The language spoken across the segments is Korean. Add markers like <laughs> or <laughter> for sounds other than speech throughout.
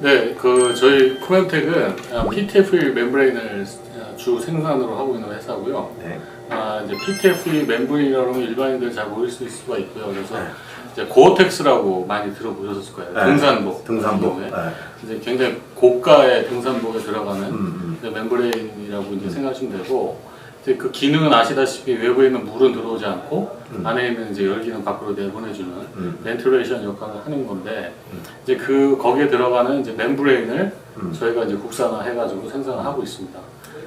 네, 그 저희 코멘텍은 아, PTFE 멤브레인을 아, 주 생산으로 하고 있는 회사고요. 네. 아, 이제 PTFE 멤브레인이라고 하면 일반인들 잘 모를 수 있을 수가 있고요. 그래서 네. 이제 고어텍스라고 많이 들어보셨을 거예요. 네. 등산복. 등산복. 네. 경우에. 이제 굉장히 고가의 등산복에 들어가는 음, 음. 멤브레인이라고 이제 생각하시면 되고 이제 그 기능은 아시다시피 외부에 있는 물은 들어오지 않고 음. 안에 있는 이제 열기는 밖으로 내보내주는 음. 벤틸레이션 역할을 하는 건데 이제 그 거기에 들어가는 이제 멤브레인을 음. 저희가 이제 국산화 해가지고 생산을 하고 있습니다.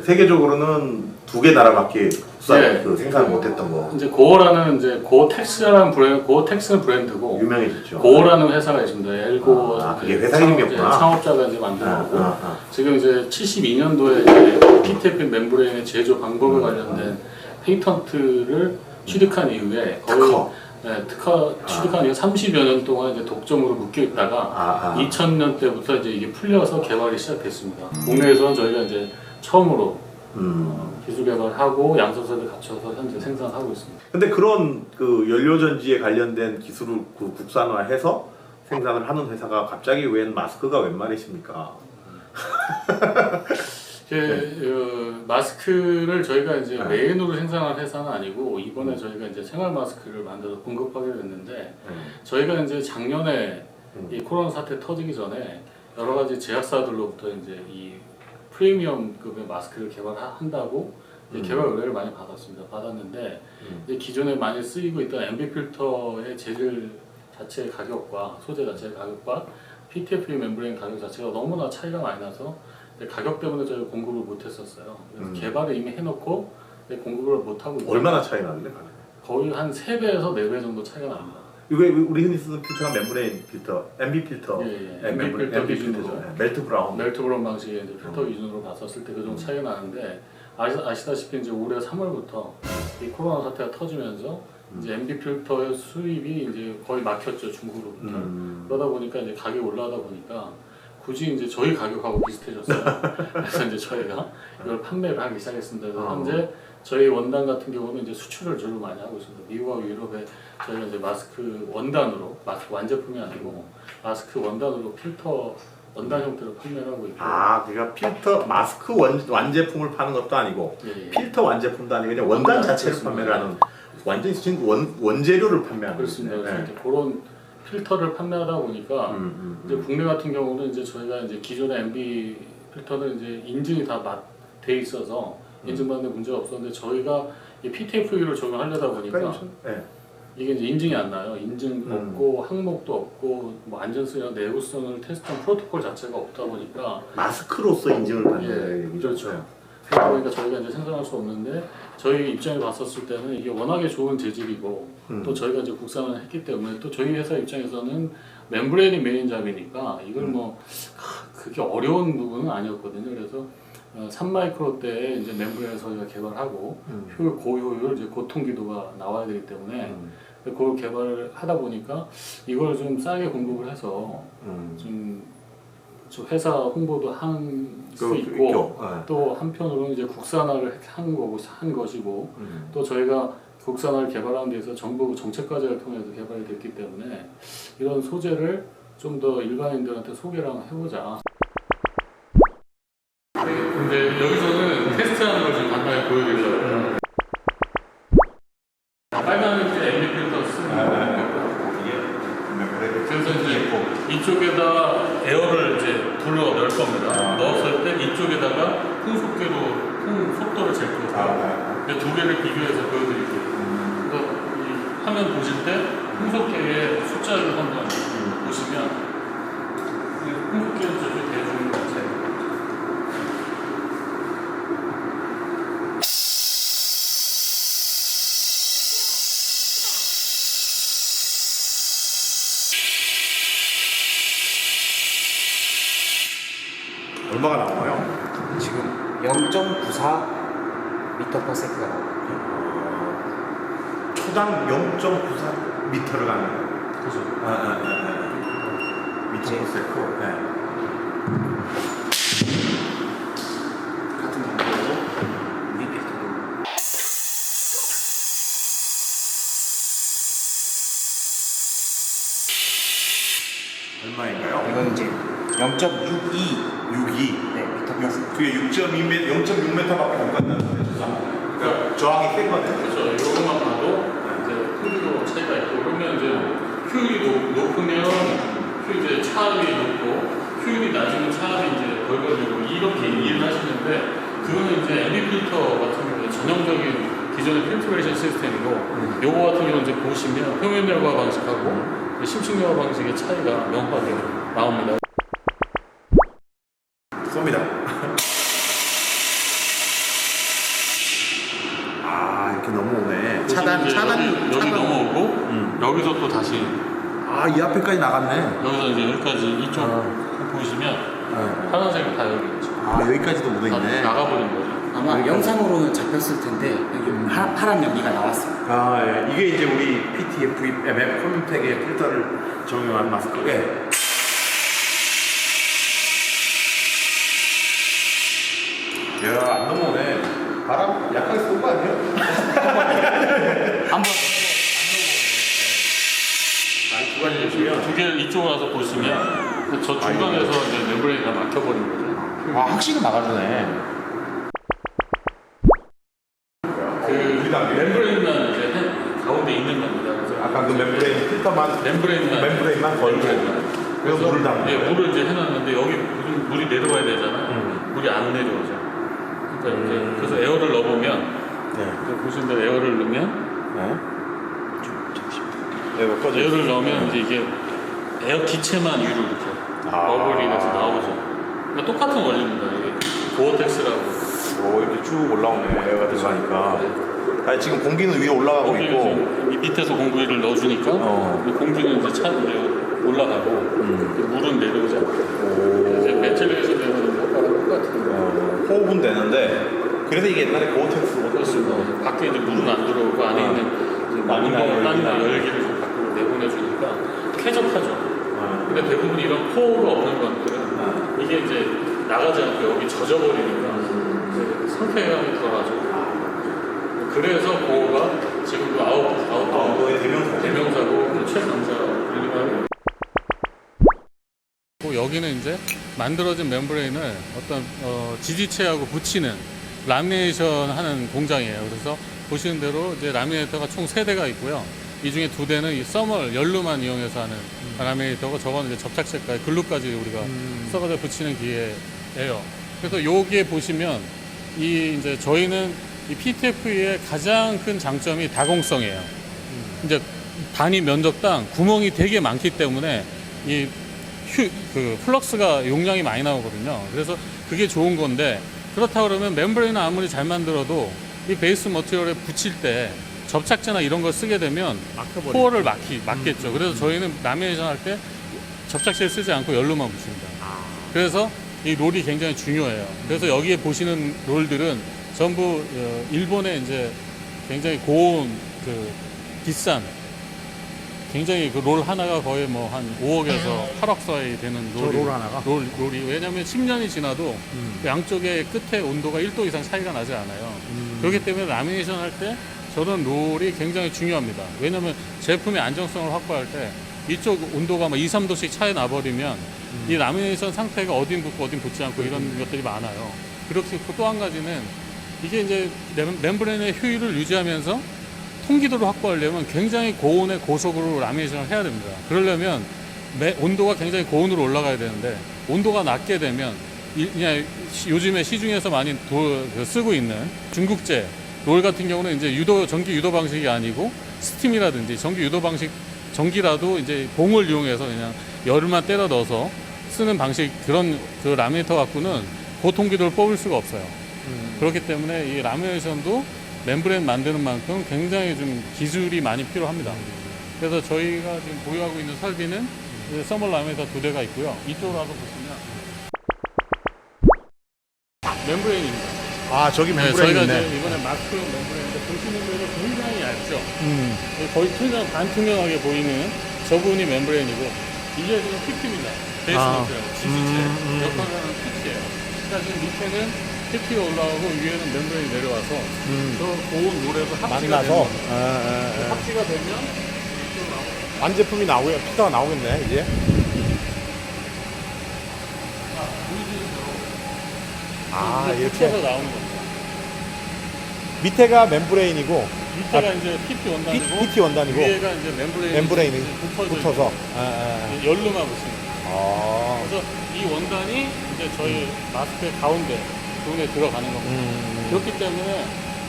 세계적으로는 두 개 나라밖에 국산 네. 그 생산 못했던 거 이제 고어라는 이제 고텍스라는 브랜드, 고텍스는 브랜드고 유명해졌죠. 고어라는 회사가 있습니다. 엘고 아, 이제 그게 회사 이름이었구나. 네, 창업자가 이제 아, 만들었고 아, 아. 지금 이제 72년도에 이제 PTFE 멤브레인의 제조 방법에 관련된 페이턴트를 취득한 이후에 거의 특허. 네, 특허 취득한 이후 30여 년 동안 이제 독점으로 묶여 있다가 아, 아. 2000년 때부터 이제 이게 풀려서 개발이 시작됐습니다. 국내에서는 저희가 이제 처음으로 음. 기술 개발하고 양서서를 갖춰서 현재 생산하고 있습니다. 근데 그런 그 연료 전지에 관련된 기술을 그 국산화해서 생산을 하는 회사가 갑자기 웬 마스크가 웬 말이십니까? 이게 <laughs> 어, 마스크를 저희가 이제 네. 메인으로 생산한 회사는 아니고 이번에 저희가 이제 생활 마스크를 만들어 공급하게 됐는데 네. 저희가 이제 작년에 음. 이 코로나 사태 터지기 전에 여러 가지 제약사들로부터 이제 이 프리미엄급의 마스크를 개발한다고 음. 개발 의뢰를 많이 받았습니다. 받았는데 음. 이제 기존에 많이 쓰이고 있던 MB 필터의 재질 자체의 가격과 소재 자체의 가격과 PTFE 멤브레인 가격 자체가 너무나 차이가 많이 나서 가격 때문에 저희가 공급을 못 했었어요. 그래서 음. 개발을 이미 해놓고 공급을 못 하고 있는 얼마나 차이 나길래? 거의 한 3배에서 4배 정도 차이가 납니다. 이게 우리 흔히 쓰는 필터가 멤브레인 필터, MB 필터, 예, 예. 네, MB 멤브레인, 필터 MB. 필터죠. 네, 멜트 브라운. 멜트 브라운 방식의 필터 음. 기준으로 봤었을 때 그 정도 차이가 나는데 아시, 아시다시피 이제 올해 3월부터 이 코로나 사태가 터지면서 이제 MB 필터의 수입이 이제 거의 막혔죠 중국으로부터 음. 그러다 보니까 이제 가격이 올라가다 보니까 굳이 이제 저희 가격하고 비슷해졌어요. <laughs> 그래서 이제 저희가 이걸 판매를 하기 시작했습니다. 그래서 어. 현재 저희 원단 같은 경우는 이제 수출을 주로 많이 하고 있습니다. 미국하고 유럽에 저희가 이제 마스크 원단으로 마스크 완제품이 아니고 마스크 원단으로 필터 원단 형태로 판매를 하고 있고 아, 그러니까 필터 마스크 원, 완제품을 파는 것도 아니고 예, 예. 필터 완제품도 아니고 그냥 원단 원단, 자체를 그렇습니다. 판매를 하는 완전히 원 원재료를 판매하는 그렇습니다. 그래서 네. 그런 필터를 판매하다 보니까 음, 음, 이제 음. 국내 같은 경우는 이제 저희가 이제 기존의 MB 필터는 이제 인증이 다돼 있어서 음. 인증받는 문제가 없었는데 저희가 이 PTFE를 적용하려다 보니까 그러니까 좀- 네. 이게 이제 인증이 안 나요. 인증 음. 없고 항목도 없고 뭐 안전성이나 내구성을 테스트한 프로토콜 자체가 없다 보니까 마스크로서 인증을 받는 예. 그렇죠. 그러다 보니까 저희가 이제 생산할 수 없는데 저희 입장에 봤었을 때는 이게 워낙에 좋은 재질이고 음. 또 저희가 이제 국산을 했기 때문에 또 저희 회사 입장에서는 멤브레인이 메인 잡이니까 이걸 음. 뭐 하, 그게 어려운 부분은 아니었거든요. 그래서 어, 3마이크로대에 이제 멤브레인을 저희가 개발하고 음. 효율 고효율 이제 고통기도가 나와야 되기 때문에 음. 그걸 개발을 하다 보니까 이걸 좀 싸게 공급을 해서 음. 좀 저 회사 홍보도 한수 그- 있고 있고, 네. 또 한편으로는 이제 국산화를 한 거고 한 것이고 음. 또 저희가 국산화를 개발하는 데서 정부 정책 과제를 통해서 개발이 됐기 때문에 이런 소재를 좀 더 일반인들한테 소개를 한번 해보자. 근데 여기서는 테스트하는 걸 좀 간단히 보여드리려고 빨간 이제 MB 필터 쓰는 거 이게 멤브레인 그래서 이제 이쪽에다 에어를 이제 불러 넣을 겁니다. 넣었을 때 이쪽에다가 풍속계로 풍 속도를 잴 거예요. 아, 근데 두 개를 비교해서 보여드릴게요. 그래서 이 화면 보실 때 풍속계의 숫자를 한번 보시면 이 풍속계는 저쪽 대주는 자체. 얼마가 나와요? 지금 0.94 미터 퍼 세크가 나오고 초당 0.94 미터를 가는 거예요. 그죠? 아, 아, 아, 아. 미터 이제- 퍼 세크. 네. 같은 방법으로 우리 필터도 얼마인가요? 이건 이제 0.62 6이 네, 미터. 그게 6.2m, 0.6m밖에 못 간다는데 그러니까 저항이 센 거네. 그래서 이것만 봐도 이제 풍기도 차이가 있고 그러면 이제 효율이 높, 높으면 효 이제 차압이 높고 효율이 낮으면 차압이 이제 벌거지고 이렇게 이해를 하시는데 그거는 이제 필터 같은 경우는 전형적인 기존의 필트레이션 시스템이고 요거 같은 경우는 이제 보시면 표면 열과 방식하고 심층 열과 방식의 차이가 명확하게 나옵니다. 쏩니다. 아 이렇게 넘어오네. 차단 이제 차단 여기, 여기 차단. 넘어오고 음. 여기서 또 다시 아 이 앞에까지 나갔네. 여기서 이제 여기까지 이쪽 아. 보시면 네. 파란색이 다 여기 있죠. 아 여기까지도 묻어 다 있네. 나가버린 거죠. 아마 영상으로는 잡혔을 텐데 여기 파, 파란 연기가 나왔어요. 아 예. 이게 이제 우리 PTF MF 컴텍의 필터를 적용한 마스크. 예. 아 확실히 막아주네. 그 멤브레인만 이제 해- 가운데 있는 겁니다. 그래서 아까 그 멤브레인 필터만 멤브레인만 멤브레인만 걸고. 그래서 물을 담는 예, 거예요. 물을 이제 해놨는데 여기 무슨 물이 내려와야 되잖아요. 음. 물이 안 내려오죠. 그러니까 이제 음. 그래서 에어를 넣어보면 네. 이제 보시는 대로 에어를 넣으면 네. 네, 몇 가지. 에어를 넣으면 이제 이게 에어 기체만 위로 이렇게 아. 버블이 돼서 나오죠. 그러니까 똑같은 원리입니다. 이게 고어텍스라고. 오, 이렇게 쭉 올라오네, 에어가 들어가니까. 아니, 지금 공기는 위에 올라가고 공기를 있고. 이 밑에서 공기를 넣어주니까 어. 이 공기는 이제 차 이제 올라가고 음. 물은 내려오지 않고 이제 벤틸레이션 되는 효과랑 똑같은 거. 어, 호흡은 되는데, 그래서 이게 옛날에 고어텍스 그렇습니다. 밖에 이제 물은 안 들어오고 안에 어. 있는 이제 땀이나 땀이나 땀이나 열기나. 열기를 좀 밖으로 내보내주니까 쾌적하죠. 어. 근데 대부분 이런 코어가 없는 것들은 어. 이게 이제 나가지 않고 여기 젖어버리니까 상태감이 덜하죠. 그래서 보호가 지금도 아웃 아웃 아, 너의 대명사. 대명사고 최강사라고 불리고 여기는 이제 만들어진 멤브레인을 어떤 어, 지지체하고 붙이는 라미네이션 하는 공장이에요. 그래서 보시는 대로 이제 라미네이터가 총 세대가 있고요. 이 중에 두 대는 이 써멀 연루만 이용해서 하는 라미네이터고 저거는 이제 접착제까지 글루까지 우리가 써가지고 붙이는 기계예요. 그래서 여기에 보시면 이 이제 저희는 이 PTF의 가장 큰 장점이 다공성이에요. 이제 단위 면적당 구멍이 되게 많기 때문에 이 휴, 그 플럭스가 용량이 많이 나오거든요. 그래서 그게 좋은 건데 그렇다 그러면 멤브레인을 아무리 잘 만들어도 이 베이스 머티리얼에 붙일 때 접착제나 이런 걸 쓰게 되면 코어를 막히, 막겠죠. 그래서 저희는 라미네이션 할 때 접착제 쓰지 않고 연료만 붙입니다. 그래서 이 롤이 굉장히 중요해요. 그래서 여기에 보시는 롤들은 전부 어, 일본의 이제 굉장히 고온 그 비싼 굉장히 그 롤 하나가 거의 뭐 한 5억에서 8억 사이 되는 롤이, 롤 하나가? 롤, 롤이 왜냐하면 10년이 지나도 그 양쪽의 끝에 온도가 1도 이상 차이가 나지 않아요. 그렇기 때문에 라미네이션 할 때 저는 롤이 굉장히 중요합니다. 왜냐하면 제품의 안정성을 확보할 때 이쪽 온도가 막 2, 3도씩 차이 나버리면 이 라미네이션 상태가 어딘 붙고 어딘 붙지 않고 이런 것들이 많아요. 그렇게 또한 가지는 이게 이제 멤- 멤브레인의 효율을 유지하면서 통기도를 확보하려면 굉장히 고온의 고속으로 라미네이션을 해야 됩니다. 그러려면 매- 온도가 굉장히 고온으로 올라가야 되는데 온도가 낮게 되면 이- 그냥 시- 요즘에 시중에서 많이 도- 그 쓰고 있는 중국제 롤 같은 경우는 이제 유도 전기 유도 방식이 아니고 스팀이라든지 전기 유도 방식 전기라도 이제 봉을 이용해서 그냥 열만 때려 넣어서 쓰는 방식 그런 그 라미네이터 갖고는 고통기도를 뽑을 수가 없어요. 그렇기 때문에 이 라미네이션도 멤브레인 만드는 만큼 굉장히 좀 기술이 많이 필요합니다. 그래서 저희가 지금 보유하고 있는 설비는 이 서멀 라미네이터 두 대가 있고요. 이쪽으로 와서 보시면 멤브레인입니다. 아, 저기 네, 멤브레인 저희가 있네. 이번에 마스크 멤브레인인데 보시는 대로 굉장히 얇죠. 음. 거의 투명, 반투명하게 보이는 저 부분이 멤브레인이고 이게 지금 PP입니다. 베이스 아. 노트예요. 지지체 음, 음. 역할을 하는 PP예요. 그러니까 지금 밑에는 PP가 올라오고 위에는 멤브레인이 내려와서 음. 저 고온 물에서 합치가 만나서. 아, 아, 아. 합치가 되면 나오고 완제품이 나오겠, 피터가 나오겠네, 이제. 아, 이게 이렇게? 붙여서 나오는 겁니다. 밑에가 멤브레인이고 밑에가 이제 PP 원단이고 PT 원단이고 위에가 이제 멤브레인 멤브레인이 붙어져 붙어서. 아, 아, 이제 열로만 돼요. 아. 그래서 이 원단이 이제 저희 마스크의 가운데 부분에 들어가는 겁니다. 음. 그렇기 때문에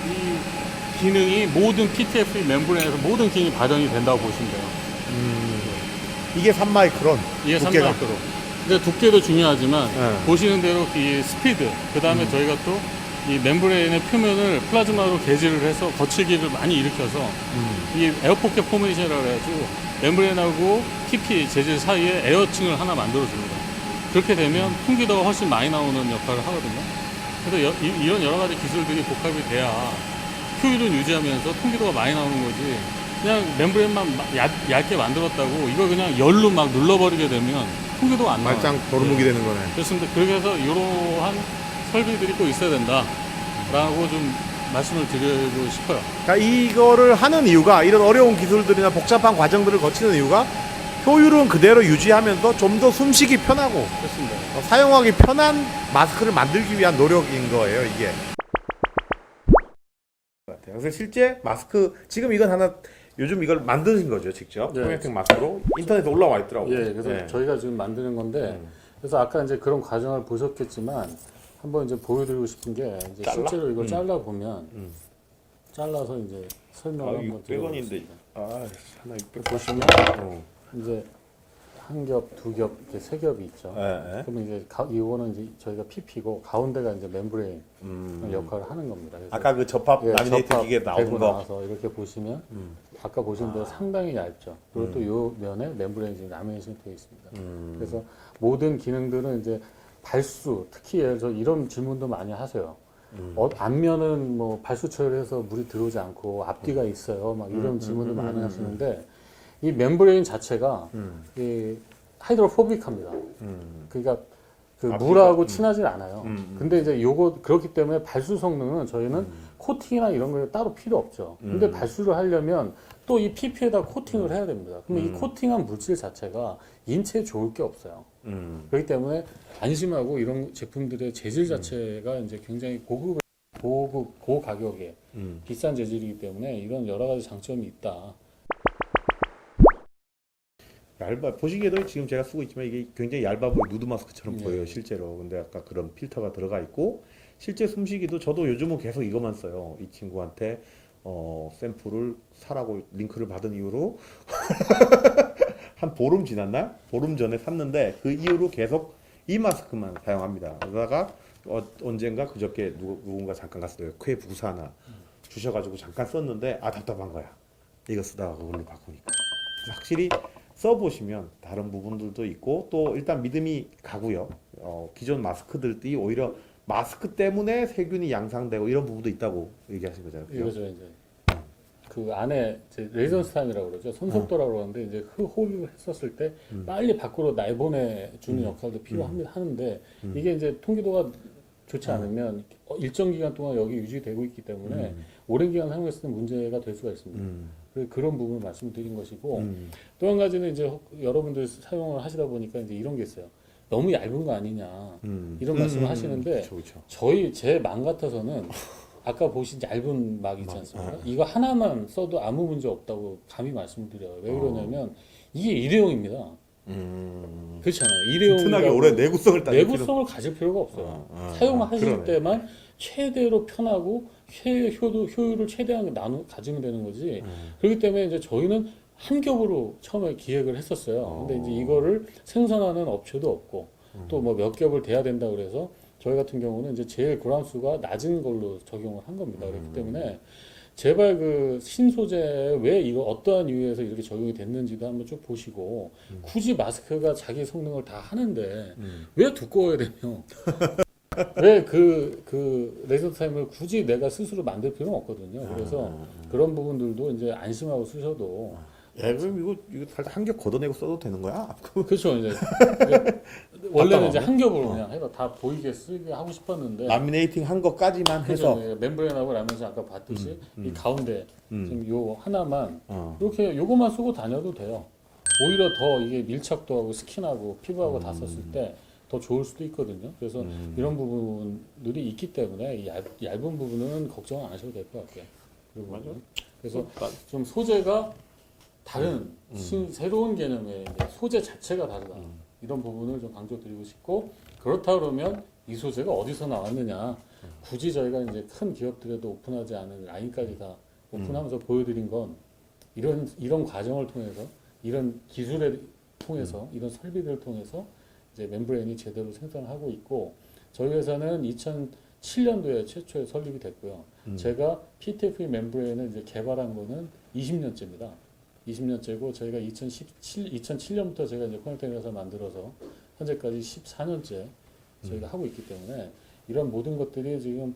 이 기능이 모든 PTFE 멤브레인에서 모든 기능이 발현이 된다고 보시면 돼요. 음. 이게 3마이크론 이게 두께가. 3마이크로. 근데 두께도 중요하지만 네. 보시는 대로 이 스피드, 그 다음에 저희가 또 이 멤브레인의 표면을 플라즈마로 개질을 해서 거칠기를 많이 일으켜서 음. 이 에어포켓 포메이션이라고 해가지고 멤브레인하고 TP 재질 사이에 에어층을 하나 만들어줍니다. 그렇게 되면 풍기도가 훨씬 많이 나오는 역할을 하거든요. 그래서 여- 이, 런 여러 가지 기술들이 복합이 돼야 효율은 유지하면서 통기도가 많이 나오는 거지. 그냥 멤브레인만 마- 얇, 얇게 만들었다고 이걸 그냥 열로 막 눌러버리게 되면 통기도가 안 나와요. 말짱 도루묵이 되는 거네. 그렇습니다. 그렇게 해서 이러한 설비들이 꼭 있어야 된다라고 좀 말씀을 드리고 싶어요. 그러니까 이거를 하는 이유가 이런 어려운 기술들이나 복잡한 과정들을 거치는 이유가 효율은 그대로 유지하면서 좀 더 숨쉬기 편하고 그렇습니다. 어, 사용하기 편한 마스크를 만들기 위한 노력인 거예요, 이게. 그래서 실제 마스크 지금 이건 하나 요즘 이걸 만드신 거죠, 직접 네. 포메팅 마스크로 인터넷에 올라와 있더라고요. 예, 그래서 네. 저희가 지금 만드는 건데, 음. 그래서 아까 이제 그런 과정을 보셨겠지만, 한번 이제 보여드리고 싶은 게, 이제 잘라? 실제로 이걸 음. 잘라 보면, 음. 잘라서 이제 설명을 아, 한번 600원인데. 드려보겠습니다. 아, 하나 600. 보시면 어. 이제 한 겹, 두 겹, 이렇게 세 겹이 있죠. 예, 예. 그러면 이제 가, 이거는 이제 저희가 PP고 가운데가 이제 멤브레인 음. 역할을 하는 겁니다. 그래서 아까 그 접합 예, 라미네이트 접합 기계 되고 거. 나와서 이렇게 보시면 음. 아까 보신 대로 상당히 얇죠. 그리고 또요 면에 멤브레인이 지금 라미네이션이 되어 있습니다. 음. 그래서 모든 기능들은 이제 발수, 특히 들어 이런 질문도 많이 하세요. 음. 어, 앞면은 뭐 발수 처리해서 물이 들어오지 않고 앞뒤가 있어요. 막 이런 음, 질문도 음, 음, 많이 음, 하시는데 이 멤브레인 자체가 음. 이 하이드로포빅합니다. 음. 그러니까 그 앞뒤가, 물하고 음. 친하지 않아요. 음, 음. 근데 이제 요거 그렇기 때문에 발수 성능은 저희는 음. 코팅이나 이런 거 따로 필요 없죠. 근데 음. 발수를 하려면 또 이 PP에다 코팅을 해야 됩니다. 그러면 이 음. 코팅한 물질 자체가 인체에 좋을 게 없어요. 음. 그렇기 때문에 안심하고 이런 제품들의 재질 자체가 이제 굉장히 고급, 고급, 고가격에 음. 비싼 재질이기 때문에 이런 여러 가지 장점이 있다. 얇아 보시기에도 지금 제가 쓰고 있지만 이게 굉장히 얇아 보여 누드 마스크처럼 네. 보여요 실제로 근데 아까 그런 필터가 들어가 있고 실제 숨쉬기도 저도 요즘은 계속 이것만 써요 이 친구한테 어 샘플을 사라고 링크를 받은 이후로 <laughs> 한 보름 지났나 보름 전에 샀는데 그 이후로 계속 이 마스크만 사용합니다 그러다가 어, 언젠가 그저께 누구, 누군가 잠깐 갔어요 쾌 부사나 주셔가지고 잠깐 썼는데 아 답답한 거야 이거 쓰다가 그걸로 바꾸니까 확실히 써보시면 다른 부분들도 있고 또 일단 믿음이 가고요. 어, 기존 마스크들이 오히려 마스크 때문에 세균이 양상되고 이런 부분도 있다고 얘기하신 거잖아요. 그죠? 이거죠 이제 그 안에 이제 레이전스 타임이라고 그러죠 손속도라고 그러는데 이제 그 호흡을 했었을 때 음. 빨리 밖으로 내보내 주는 음. 역할도 필요합니다 하는데 음. 이게 이제 통기도가 좋지 않으면 어, 일정 기간 동안 여기 유지되고 있기 때문에 음. 오랜 기간 사용했을 때 문제가 될 수가 있습니다. 음. 그런 부분을 말씀드린 것이고 음. 또한 가지는 이제 혹- 여러분들 사용을 하시다 보니까 이제 이런 게 있어요. 너무 얇은 거 아니냐 음. 이런 말씀을 하시는데 그렇죠, 그렇죠. 저희 제망 같아서는 <laughs> 아까 보신 얇은 막 있지 막, 않습니까? 아. 이거 하나만 써도 아무 문제 없다고 감히 말씀드려요. 왜 어. 그러냐면 이게 일회용입니다. 음. 그렇잖아요. 일회용이라고 튼튼하게 오래 내구성을. 내구성을 가질 필요가 없어요. 아, 아, 사용하실 아. 때만 최대로 편하고 최, 효도, 효율을 최대한 나누 가지면 되는 거지. 음. 그렇기 때문에 이제 저희는 한 겹으로 처음에 기획을 했었어요. 근데 이제 이거를 생산하는 업체도 없고 음. 또뭐 몇 겹을 돼야 된다 그래서 저희 같은 경우는 이제 제일 그람수가 낮은 걸로 적용을 한 겁니다. 그렇기 음. 때문에 제발 그 신소재 왜 이거 어떠한 이유에서 이렇게 적용이 됐는지도 한번 쭉 보시고 굳이 마스크가 자기 성능을 다 하는데 음. 왜 두꺼워야 되며 <laughs> 왜그그 레이저 타임을 굳이 내가 스스로 만들 필요는 없거든요. 그래서 아, 그런 부분들도 이제 안심하고 쓰셔도 야, 그럼 이거 이거 살짝 한 겹 걷어내고 써도 되는 거야? 그렇죠 이제 <laughs> 원래는 이제. 한 겹으로 그냥 해서 다 보이게 쓰게 하고 싶었는데 라미네이팅 한 것까지만 해서. 그죠 멤브레인하고 라면서 아까 봤듯이 음, 이 가운데 음. 지금 요 하나만 어. 이렇게 요거만 쓰고 다녀도 돼요. 오히려 더 이게 밀착도 하고 스킨하고 피부하고 다 썼을 때 더 좋을 수도 있거든요. 그래서 음. 이런 부분들이 있기 때문에 이 얇, 얇은 부분은 걱정 안 하셔도 될 것 같아요. 그리고. 그래서 좀 소재가 다른 음. 신- 새로운 개념의 이제 소재 자체가 다르다. 음. 이런 부분을 좀 강조드리고 싶고 그렇다 그러면 이 소재가 어디서 나왔느냐 음. 굳이 저희가 이제 큰 기업들에도 오픈하지 않은 라인까지 다 음. 오픈하면서 보여드린 건 이런 이런 과정을 통해서 이런 기술을 통해서 음. 이런 설비들을 통해서 이제 멤브레인이 제대로 생산을 하고 있고 저희 회사는 2007년도에 최초에 설립이 됐고요. 음. 제가 PTFE 멤브레인을 이제 개발한 거는 20년째입니다. 20년째고 저희가 2017 2007년부터 제가 이제 코넥팅 회사 만들어서 현재까지 14년째 저희가 하고 있기 때문에 이런 모든 것들이 지금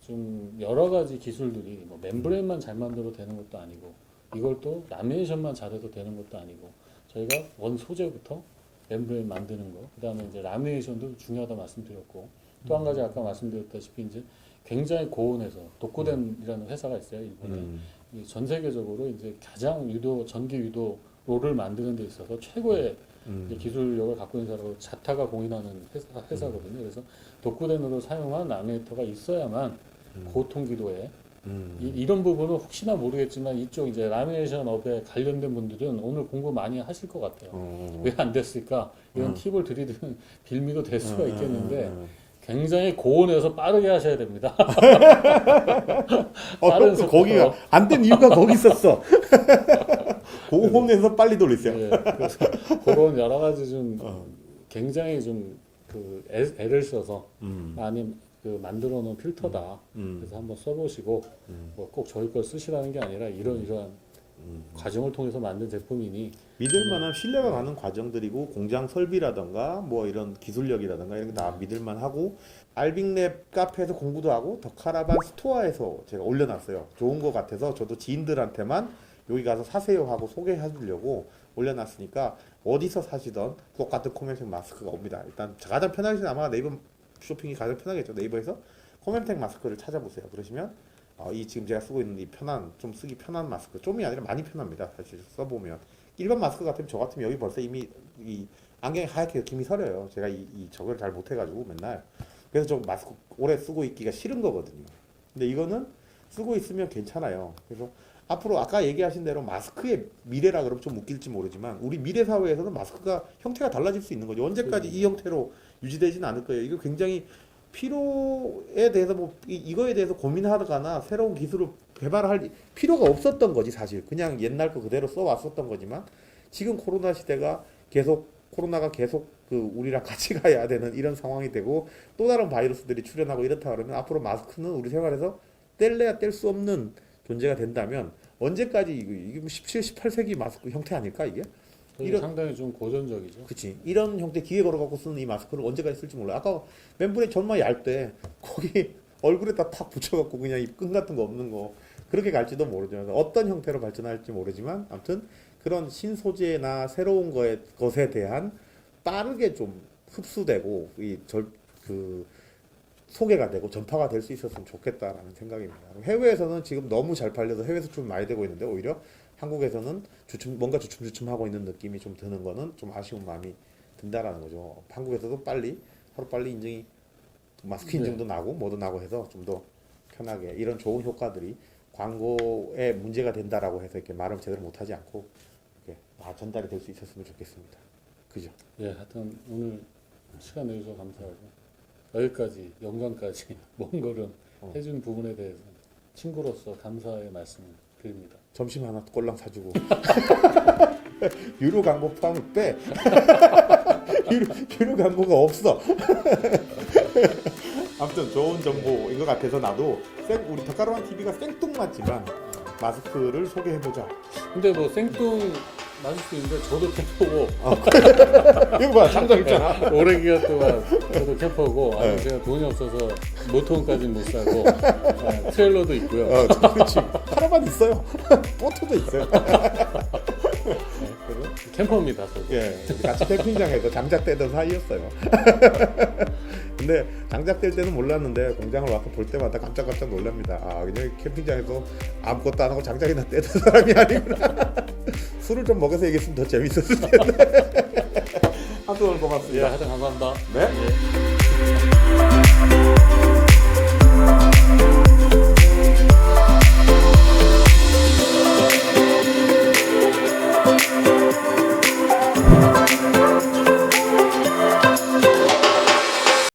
좀 여러 가지 기술들이 뭐 멤브레인만 잘 만들어도 되는 것도 아니고 이걸 또 라미네이션만 잘해도 되는 것도 아니고 저희가 원 소재부터 멤브레인 만드는 거 그다음에 이제 라미네이션도 중요하다 말씀드렸고 또 한 가지 아까 말씀드렸다시피 이제 굉장히 고온에서 독고덴이라는 회사가 있어요 일본에. 음. 이전 세계적으로 이제 가장 유도 전기 유도로를 만드는 데 있어서 최고의 음. 기술력을 갖고 있는 회사라고 자타가 공인하는 회사, 회사거든요. 그래서 독구덴으로 사용한 라미네이터가 있어야만 음. 고통 기도에 음. 이, 런 부분은 혹시나 모르겠지만 이쪽 이제 라미네이션 업에 관련된 분들은 오늘 공부 많이 하실 것 같아요. 어. 왜안 됐을까? 이런 음. 팁을 드리든 <laughs> 빌미도 될 수가 음, 있겠는데 음, 음. 굉장히 고온에서 빠르게 하셔야 됩니다. 어, 빠른 또 속도로. 거기가 안 된 이유가 거기 있었어. <laughs> 고온에서 빨리 돌리세요. 예, 그래서 그런 여러 가지 좀 어. 굉장히 좀 그 애를 써서 음. 많이 그 만들어 놓은 필터다. 음. 그래서 한번 써보시고 음. 뭐 꼭 저희 걸 쓰시라는 게 아니라 이런 이러한 음. 과정을 통해서 만든 제품이니 믿을 만한 신뢰가 가는 과정들이고 공장 설비라던가 뭐 이런 기술력이라던가 이런 게 다 믿을 만하고 알빅랩 카페에서 공부도 하고 더 카라반 스토어에서 제가 올려놨어요. 좋은 것 같아서 저도 지인들한테만 여기 가서 사세요 하고 소개해 주려고 올려놨으니까 어디서 사시던 똑같은 코멘텍 마스크가 옵니다. 일단 가장 편하신 아마 네이버 쇼핑이 가장 편하겠죠. 네이버에서 코멘텍 마스크를 찾아보세요. 그러시면 어, 이 지금 제가 쓰고 있는 이 편한 좀 쓰기 편한 마스크 좀이 아니라 많이 편합니다. 사실 써보면 일반 마스크 같으면 저 같으면 여기 벌써 이미 이 안경이 하얗게 김이 서려요. 제가 이, 이 저걸 잘 못해가지고 맨날 그래서 좀 마스크 오래 쓰고 있기가 싫은 거거든요. 근데 이거는 쓰고 있으면 괜찮아요. 그래서 앞으로 아까 얘기하신 대로 마스크의 미래라 그러면 좀 웃길지 모르지만 우리 미래 사회에서는 마스크가 형태가 달라질 수 있는 거죠. 언제까지 이 형태로 유지되지는 않을 거예요. 이거 굉장히 필요에 대해서 뭐 이, 이거에 대해서 고민하거나 새로운 기술을 개발할 필요가 없었던 거지 사실 그냥 옛날 거 그대로 써 왔었던 거지만 지금 코로나 시대가 계속 코로나가 계속 그 우리랑 <laughs> 같이 가야 되는 이런 상황이 되고 또 다른 바이러스들이 출현하고 이렇다 그러면 앞으로 마스크는 우리 생활에서 뗄래야 뗄 수 없는 존재가 된다면 언제까지 이게 뭐 17, 18세기 마스크 형태 아닐까 이게? 저희 이런- 상당히 좀 고전적이죠. 그치 이런 형태 기계 걸어갖고 쓰는 이 마스크를 언제까지 쓸지 몰라 아까 멤브레인 전만 얇대 거기 <laughs> 얼굴에다 탁 붙여갖고 그냥 이 끈 같은 거 없는 거 그렇게 갈지도 모르지만 어떤 형태로 발전할지 모르지만 아무튼 그런 신소재나 새로운 거에 것에 대한 빠르게 좀 흡수되고 이절그 소개가 되고 전파가 될 수 있었으면 좋겠다라는 생각입니다. 해외에서는 지금 너무 잘 팔려서 해외 수출 많이 되고 있는데 오히려 한국에서는 주춤 뭔가 주춤주춤하고 있는 느낌이 좀 드는 거는 좀 아쉬운 마음이 든다라는 거죠. 한국에서도 빨리 하루 빨리 인증이 마스크 네. 인증도 나고 뭐도 나고 해서 좀 더 편하게 이런 좋은 효과들이 광고에 문제가 된다라고 해서 이렇게 말을 제대로 못하지 않고 이렇게 다 전달이 될 수 있었으면 좋겠습니다. 그죠? 예, 하여튼 오늘 시간 내주셔서 감사하고 여기까지 영광까지 <laughs> 먼 걸음 어. 해준 부분에 대해서 친구로서 감사의 말씀을 드립니다. 점심 하나 꼴랑 사주고. <laughs> 유료 광고 포함을 빼. <laughs> 유료, 유료 광고가 없어. <laughs> 아무튼 좋은 정보인 것 같아서 나도 생, 우리 덕가로한 TV가 생뚱맞지만 마스크를 소개해보자. 근데 뭐 생뚱 맞을 수 있는데 저도 캠퍼고 이거 봐 장작 있잖아 오랜 기간 동안 저도 캠퍼고 아니 네. 제가 돈이 없어서 모tor까지는 못 사고 아, 트레일러도 있고요. 어, 그렇지 카라반 있어요 보트도 있어요 캠퍼입니다. 저도. 예, 같이 캠핑장에서 장작 떼던 사이였어요. <laughs> 근데 장작 뗄 때는 몰랐는데 공장을 와서 볼 때마다 깜짝깜짝 놀랍니다. 아, 그냥 캠핑장에서 아무것도 안 하고 장작이나 떼던 사람이 아니구나. 술을 좀 먹여서 얘기했으면 더 재밌었을 텐데. <laughs> 하여튼 오늘 고맙습니다. 예, 하여튼 감사합니다. 네. 예.